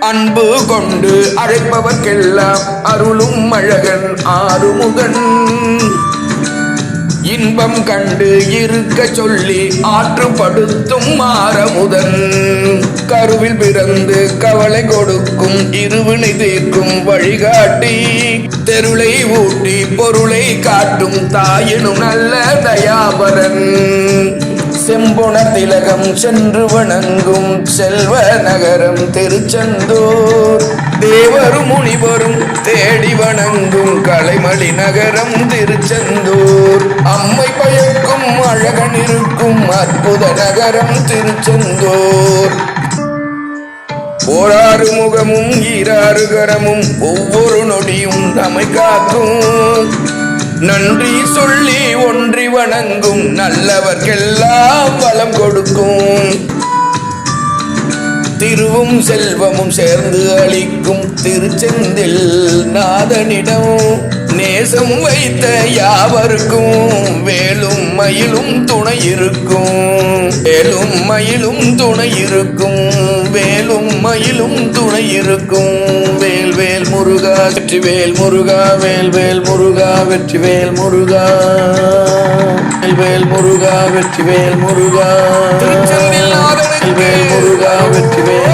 அன்பு கொண்டு அழைப்பவர்க்கெல்லாம் அருளும் அழகன் ஆறுமுகன். இன்பம் கண்டு இருக்க சொல்லி ஆற்றுப்படுத்தும் மாறமுதன். கருவில் பிறந்து கவலை கொடுக்கும் இருவினை தீர்க்கும் வழிகாட்டி. தெருளை ஊட்டி பொருளை காட்டும் தாயினும் நல்ல தயாபரன். செம்புண திலகம் சென்று வணங்கும் செல்வ நகரம் திருச்செந்தூர். தேவரும் முனிவரும் தேடி வணங்கும் கலைமணி நகரம் திருச்செந்தூர். அம்மை பயக்கும் அழகன் இருக்கும் அற்புத நகரம் திருச்செந்தூர். ஓராறு முகமும் ஈராறு கரமும் ஒவ்வொரு நொடியும் நம்மை காக்கும். நன்றி சொல்லி ஒன்றி வணங்கும் நல்லவர்க்கெல்லாம் வளம் கொடுக்கும். திருவும் செல்வமும் சேர்ந்து அளிக்கும் திருச்செந்தில் நாதனிடம் நேசம் வைத்த யாவருக்கும் வேலும் மயிலும் துணை இருக்கும். வேலும் மயிலும் துணை இருக்கும். வேலும் மயிலும் துணை இருக்கும். வேல் வேல் முருகா வெற்றி வேல் முருகா வேல் வேல் முருகா வெற்றி வேல் முருகா. வேல் வேல் முருகா வெற்றி வேல் முருகா. வேல் முருகா வெற்றி வேல்